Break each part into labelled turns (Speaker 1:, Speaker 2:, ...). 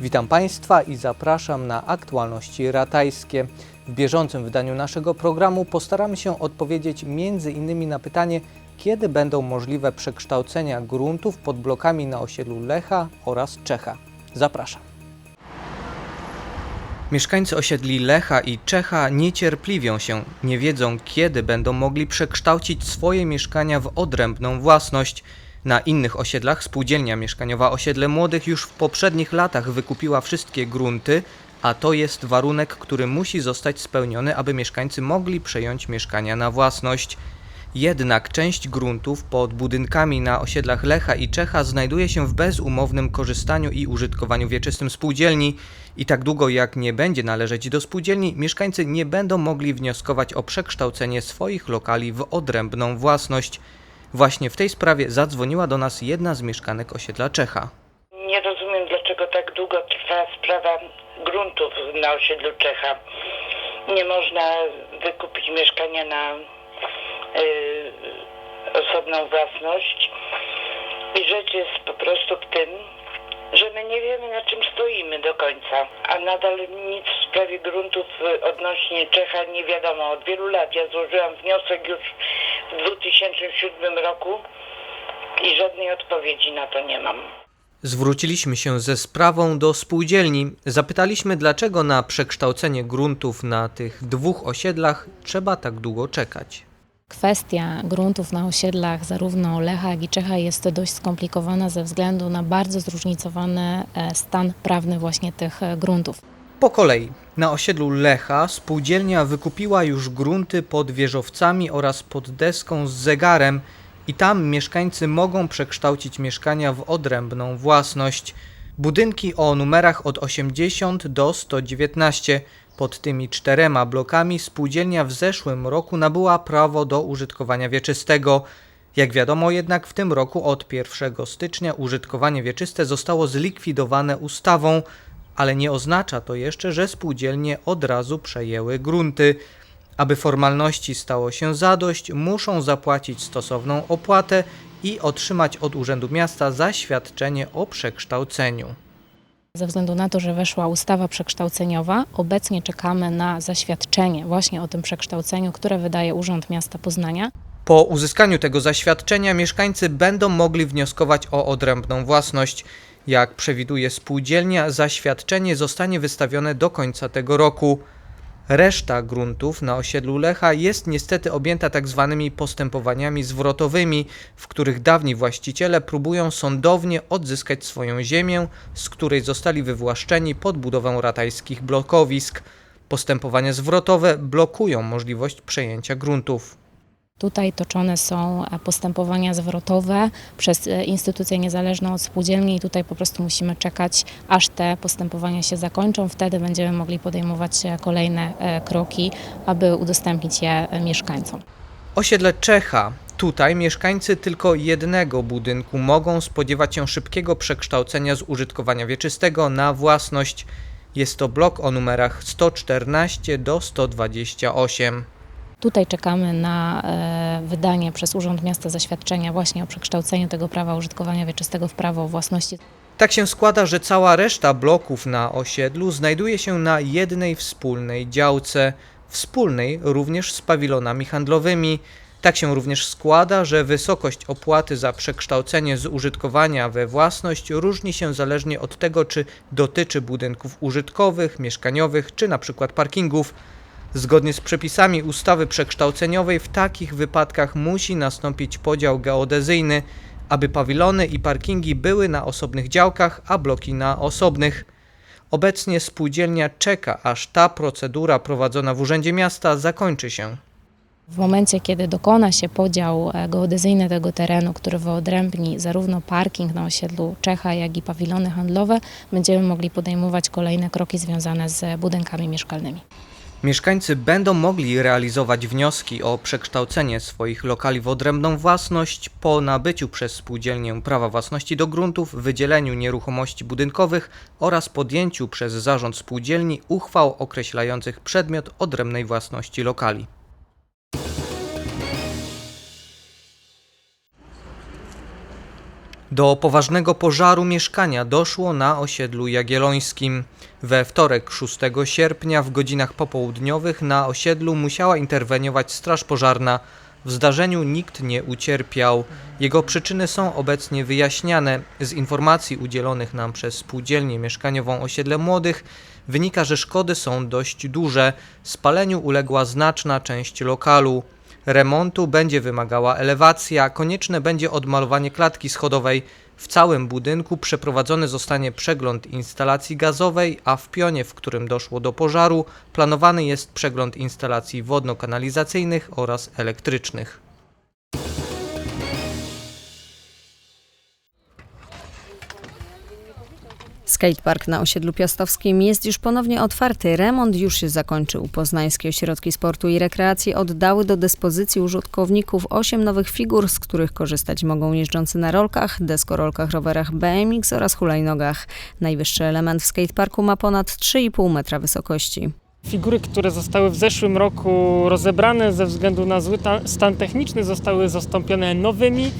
Speaker 1: Witam Państwa i zapraszam na aktualności ratajskie. W bieżącym wydaniu naszego programu postaramy się odpowiedzieć m.in. na pytanie, kiedy będą możliwe przekształcenia gruntów pod blokami na osiedlu Lecha oraz Czecha. Zapraszam. Mieszkańcy osiedli Lecha i Czecha niecierpliwią się, nie wiedzą kiedy będą mogli przekształcić swoje mieszkania w odrębną własność. Na innych osiedlach spółdzielnia mieszkaniowa Osiedle Młodych już w poprzednich latach wykupiła wszystkie grunty, a to jest warunek, który musi zostać spełniony, aby mieszkańcy mogli przejąć mieszkania na własność. Jednak część gruntów pod budynkami na osiedlach Lecha i Czecha znajduje się w bezumownym korzystaniu i użytkowaniu wieczystym spółdzielni i tak długo jak nie będzie należeć do spółdzielni, mieszkańcy nie będą mogli wnioskować o przekształcenie swoich lokali w odrębną własność. Właśnie w tej sprawie zadzwoniła do nas jedna z mieszkanek osiedla Czecha.
Speaker 2: Nie rozumiem, dlaczego tak długo trwa sprawa gruntów na osiedlu Czecha. Nie można wykupić mieszkania na y, osobną własność. I rzecz jest po prostu w tym, że my nie wiemy na czym stoimy do końca, a nadal nic w sprawie gruntów odnośnie Czecha nie wiadomo. Od wielu lat ja złożyłam wniosek już w 2007 roku i żadnej odpowiedzi na to nie mam.
Speaker 1: Zwróciliśmy się ze sprawą do spółdzielni. Zapytaliśmy, dlaczego na przekształcenie gruntów na tych dwóch osiedlach trzeba tak długo czekać.
Speaker 3: Kwestia gruntów na osiedlach zarówno Lecha, jak i Czecha jest dość skomplikowana ze względu na bardzo zróżnicowany e, stan prawny właśnie tych e, gruntów.
Speaker 1: Po kolei, na osiedlu Lecha spółdzielnia wykupiła już grunty pod wieżowcami oraz pod deską z zegarem i tam mieszkańcy mogą przekształcić mieszkania w odrębną własność. Budynki o numerach od 80 do 119. Pod tymi czterema blokami spółdzielnia w zeszłym roku nabyła prawo do użytkowania wieczystego. Jak wiadomo jednak w tym roku od 1 stycznia użytkowanie wieczyste zostało zlikwidowane ustawą, ale nie oznacza to jeszcze, że spółdzielnie od razu przejęły grunty. Aby formalności stało się zadość, muszą zapłacić stosowną opłatę i otrzymać od Urzędu Miasta zaświadczenie o przekształceniu.
Speaker 3: Ze względu na to, że weszła ustawa przekształceniowa, obecnie czekamy na zaświadczenie właśnie o tym przekształceniu, które wydaje Urząd Miasta Poznania.
Speaker 1: Po uzyskaniu tego zaświadczenia mieszkańcy będą mogli wnioskować o odrębną własność. Jak przewiduje spółdzielnia, zaświadczenie zostanie wystawione do końca tego roku. Reszta gruntów na osiedlu Lecha jest niestety objęta tzw. postępowaniami zwrotowymi, w których dawni właściciele próbują sądownie odzyskać swoją ziemię, z której zostali wywłaszczeni pod budowę ratajskich blokowisk. Postępowania zwrotowe blokują możliwość przejęcia gruntów.
Speaker 3: Tutaj toczone są e, postępowania zwrotowe przez e, instytucję niezależną od spółdzielni i tutaj po prostu musimy czekać, aż te postępowania się zakończą. Wtedy będziemy mogli podejmować e, kolejne kroki, aby udostępnić je mieszkańcom.
Speaker 1: Osiedle Czecha. Tutaj mieszkańcy tylko jednego budynku mogą spodziewać się szybkiego przekształcenia z użytkowania wieczystego na własność. Jest to blok o numerach 114 do 128.
Speaker 3: Tutaj czekamy na e, wydanie przez Urząd Miasta zaświadczenia właśnie o przekształceniu tego prawa użytkowania wieczystego w prawo własności.
Speaker 1: Tak się składa, że cała reszta bloków na osiedlu znajduje się na jednej wspólnej działce, wspólnej również z pawilonami handlowymi. Tak się również składa, że wysokość opłaty za przekształcenie z użytkowania we własność różni się zależnie od tego, czy dotyczy budynków użytkowych, mieszkaniowych czy na przykład parkingów. Zgodnie z przepisami ustawy przekształceniowej w takich wypadkach musi nastąpić podział geodezyjny, aby pawilony i parkingi były na osobnych działkach, a bloki na osobnych. Obecnie spółdzielnia czeka, aż ta procedura prowadzona w Urzędzie Miasta zakończy się.
Speaker 3: W momencie, kiedy dokona się podział e, geodezyjny tego terenu, który wyodrębni zarówno parking na osiedlu Czecha, jak i pawilony handlowe, będziemy mogli podejmować kolejne kroki związane z budynkami mieszkalnymi.
Speaker 1: Mieszkańcy będą mogli realizować wnioski o przekształcenie swoich lokali w odrębną własność po nabyciu przez spółdzielnię prawa własności do gruntów, wydzieleniu nieruchomości budynkowych oraz podjęciu przez zarząd spółdzielni uchwał określających przedmiot odrębnej własności lokali. Do poważnego pożaru mieszkania doszło na osiedlu Jagiellońskim. We wtorek 6 sierpnia w godzinach popołudniowych na osiedlu musiała interweniować straż pożarna. W zdarzeniu nikt nie ucierpiał. Jego przyczyny są obecnie wyjaśniane. Z informacji udzielonych nam przez spółdzielnię mieszkaniową Osiedle Młodych wynika, że szkody są dość duże. Spaleniu uległa znaczna część lokalu. Remontu będzie wymagała elewacja, konieczne będzie odmalowanie klatki schodowej. W całym budynku przeprowadzony zostanie przegląd instalacji gazowej, a w pionie, w którym doszło do pożaru, planowany jest przegląd instalacji wodno-kanalizacyjnych oraz elektrycznych.
Speaker 4: Skatepark na osiedlu Piastowskim jest już ponownie otwarty. Remont już się zakończył. Poznańskie ośrodki sportu i rekreacji oddały do dyspozycji użytkowników 8 nowych figur, z których korzystać mogą jeżdżący na rolkach, deskorolkach, rowerach BMX oraz hulajnogach. Najwyższy element w skateparku ma ponad 3,5 metra wysokości.
Speaker 5: Figury, które zostały w zeszłym roku rozebrane ze względu na zły ta- stan techniczny, zostały zastąpione nowymi.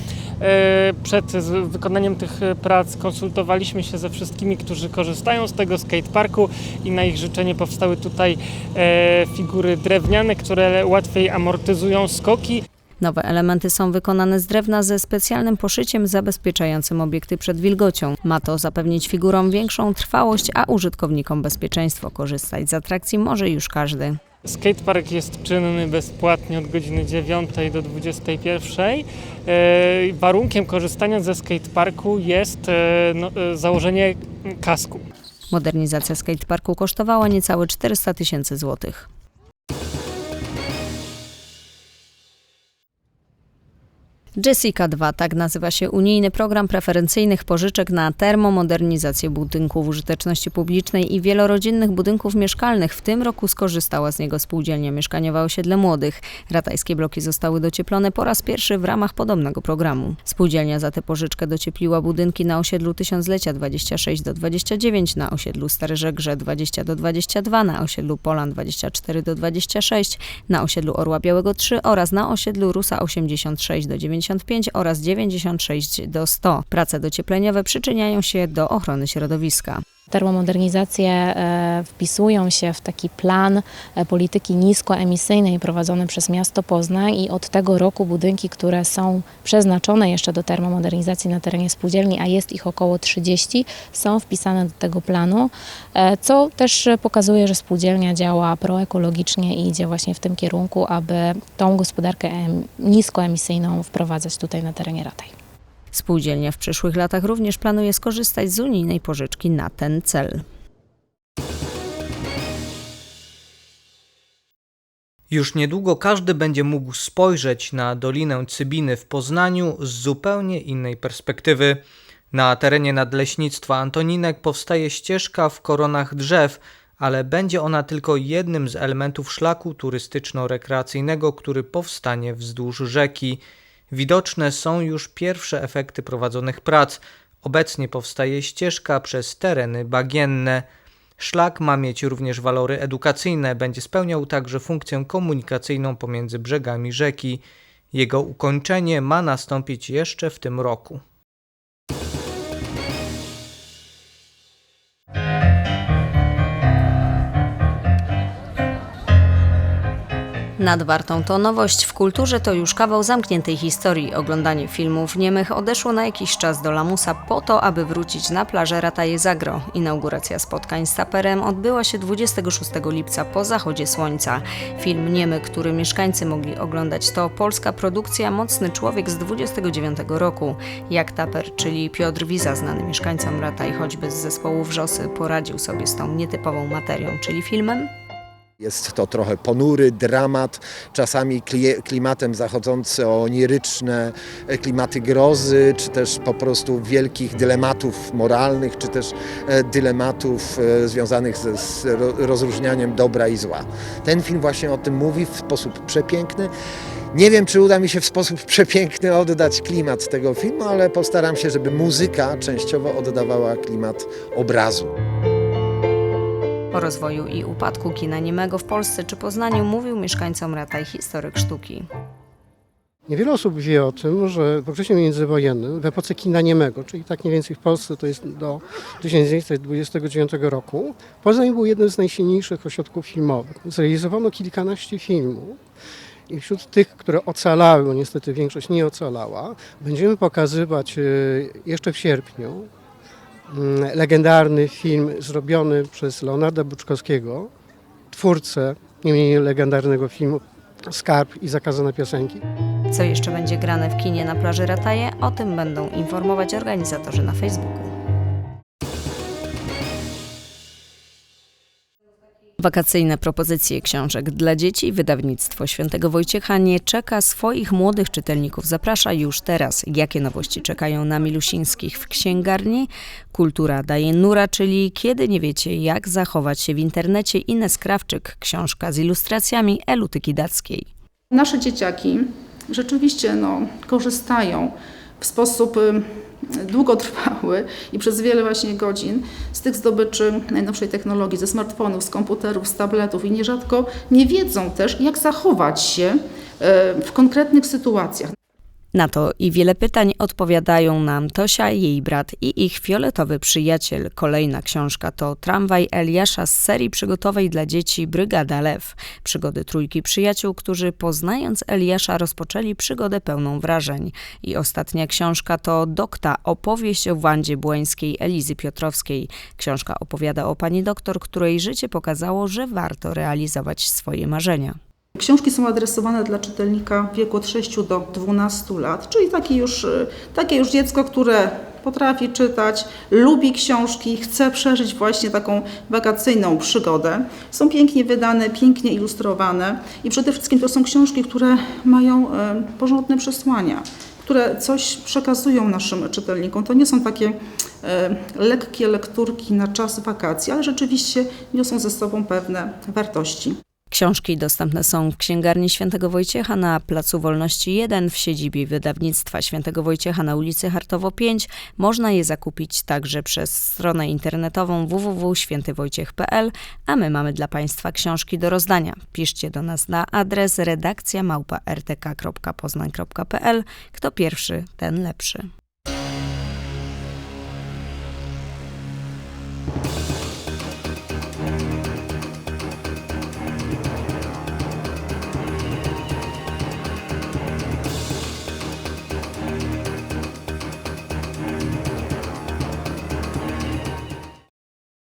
Speaker 5: E, Przed wykonaniem tych e, prac konsultowaliśmy się ze wszystkimi, którzy korzystają z tego skateparku i na ich życzenie powstały tutaj e, figury drewniane, które łatwiej amortyzują skoki.
Speaker 4: Nowe elementy są wykonane z drewna ze specjalnym poszyciem zabezpieczającym obiekty przed wilgocią. Ma to zapewnić figurom większą trwałość, a użytkownikom bezpieczeństwo. Korzystać z atrakcji może już każdy.
Speaker 5: Skatepark jest czynny bezpłatnie od godziny 9 do 21. E, Warunkiem korzystania ze skateparku jest e, no, e, założenie kasku.
Speaker 4: Modernizacja skateparku kosztowała niecałe 400 tysięcy złotych. Jessica 2, tak nazywa się unijny program preferencyjnych pożyczek na termomodernizację budynków użyteczności publicznej i wielorodzinnych budynków mieszkalnych. W tym roku skorzystała z niego spółdzielnia mieszkaniowa Osiedle Młodych. Ratajskie bloki zostały docieplone po raz pierwszy w ramach podobnego programu. Spółdzielnia za tę pożyczkę dociepliła budynki na osiedlu Tysiąclecia 26 do 29, na osiedlu Stare Żegrze 20 do 22, na osiedlu Polan 24 do 26, na osiedlu Orła Białego 3 oraz na osiedlu Rusa 86 do 95 oraz 96 do 100. Prace dociepleniowe przyczyniają się do ochrony środowiska.
Speaker 3: Termomodernizacje wpisują się w taki plan e, polityki niskoemisyjnej prowadzony przez miasto Poznań i od tego roku budynki, które są przeznaczone jeszcze do termomodernizacji na terenie spółdzielni, a jest ich około 30, są wpisane do tego planu, e, co też pokazuje, że spółdzielnia działa proekologicznie i idzie właśnie w tym kierunku, aby tą gospodarkę em, niskoemisyjną wprowadzać tutaj na terenie Rataj.
Speaker 4: Spółdzielnia w przyszłych latach również planuje skorzystać z unijnej pożyczki na ten cel.
Speaker 1: Już niedługo każdy będzie mógł spojrzeć na Dolinę Cybiny w Poznaniu z zupełnie innej perspektywy. Na terenie Nadleśnictwa Antoninek powstaje ścieżka w koronach drzew, ale będzie ona tylko jednym z elementów szlaku turystyczno-rekreacyjnego, który powstanie wzdłuż rzeki. Widoczne są już pierwsze efekty prowadzonych prac. Obecnie powstaje ścieżka przez tereny bagienne. Szlak ma mieć również walory edukacyjne, będzie spełniał także funkcję komunikacyjną pomiędzy brzegami rzeki. Jego ukończenie ma nastąpić jeszcze w tym roku.
Speaker 4: Nadwartą to nowość w kulturze to już kawał zamkniętej historii. Oglądanie filmów niemych odeszło na jakiś czas do lamusa po to, aby wrócić na plażę Rataje Zagro. Inauguracja spotkań z saperem odbyła się 26 lipca po zachodzie słońca. Film niemy, który mieszkańcy mogli oglądać to polska produkcja Mocny Człowiek z 29 roku. Jak taper, czyli Piotr Wiza, znany mieszkańcom Rataj choćby z zespołu Wrzosy, poradził sobie z tą nietypową materią, czyli filmem?
Speaker 6: Jest to trochę ponury dramat, czasami kli- klimatem zachodzący oniryczne klimaty grozy, czy też po prostu wielkich dylematów moralnych, czy też e, dylematów e, związanych z ro- rozróżnianiem dobra i zła. Ten film właśnie o tym mówi w sposób przepiękny. Nie wiem, czy uda mi się w sposób przepiękny oddać klimat tego filmu, ale postaram się, żeby muzyka częściowo oddawała klimat obrazu.
Speaker 4: Rozwoju i upadku kina niemego w Polsce czy Poznaniu mówił mieszkańcom Rataj historyk sztuki.
Speaker 7: Niewiele osób wie o tym, że w okresie międzywojennym, w epoce kina niemego, czyli tak mniej więcej w Polsce to jest do 1929 roku, Poznań był jednym z najsilniejszych ośrodków filmowych. Zrealizowano kilkanaście filmów i wśród tych, które ocalały, bo niestety większość nie ocalała, będziemy pokazywać e, jeszcze w sierpniu legendarny film zrobiony przez Leonarda Buczkowskiego, twórcę nie mniej legendarnego filmu Skarb i zakazane piosenki.
Speaker 4: Co jeszcze będzie grane w kinie na plaży Rataje? O tym będą informować organizatorzy na Facebooku. Wakacyjne propozycje książek dla dzieci wydawnictwo Świętego Wojciecha nie czeka swoich młodych czytelników. Zaprasza już teraz. Jakie nowości czekają na Milusińskich w księgarni? Kultura daje nura, czyli kiedy nie wiecie jak zachować się w internecie. Ines Krawczyk, książka z ilustracjami Elutyki Dackiej.
Speaker 8: Nasze dzieciaki rzeczywiście no, korzystają w sposób y, długotrwały i przez wiele właśnie godzin z tych zdobyczy najnowszej technologii, ze smartfonów, z komputerów, z tabletów i nierzadko nie wiedzą też, jak zachować się y, w konkretnych sytuacjach.
Speaker 4: Na to i wiele pytań odpowiadają nam Tosia, jej brat i ich fioletowy przyjaciel. Kolejna książka to Tramwaj Eliasza z serii przygotowej dla dzieci Brygada Lew. Przygody trójki przyjaciół, którzy poznając Eliasza rozpoczęli przygodę pełną wrażeń. I ostatnia książka to Dokta, opowieść o Wandzie Błońskiej Elizy Piotrowskiej. Książka opowiada o pani doktor, której życie pokazało, że warto realizować swoje marzenia.
Speaker 8: Książki są adresowane dla czytelnika w wieku od 6 do 12 lat, czyli takie już, y, takie już dziecko, które potrafi czytać, lubi książki, chce przeżyć właśnie taką wakacyjną przygodę. Są pięknie wydane, pięknie ilustrowane i przede wszystkim to są książki, które mają e, porządne przesłania, które coś przekazują naszym czytelnikom. To nie są takie e, lekkie lekturki na czas wakacji, ale rzeczywiście niosą ze sobą pewne wartości.
Speaker 4: Książki dostępne są w księgarni Świętego Wojciecha na Placu Wolności 1 w siedzibie wydawnictwa Świętego Wojciecha na ulicy Hartowo 5. Można je zakupić także przez stronę internetową www.świętywojciech.pl, a my mamy dla Państwa książki do rozdania. Piszcie do nas na adres redakcja małpa. Kto pierwszy, ten lepszy.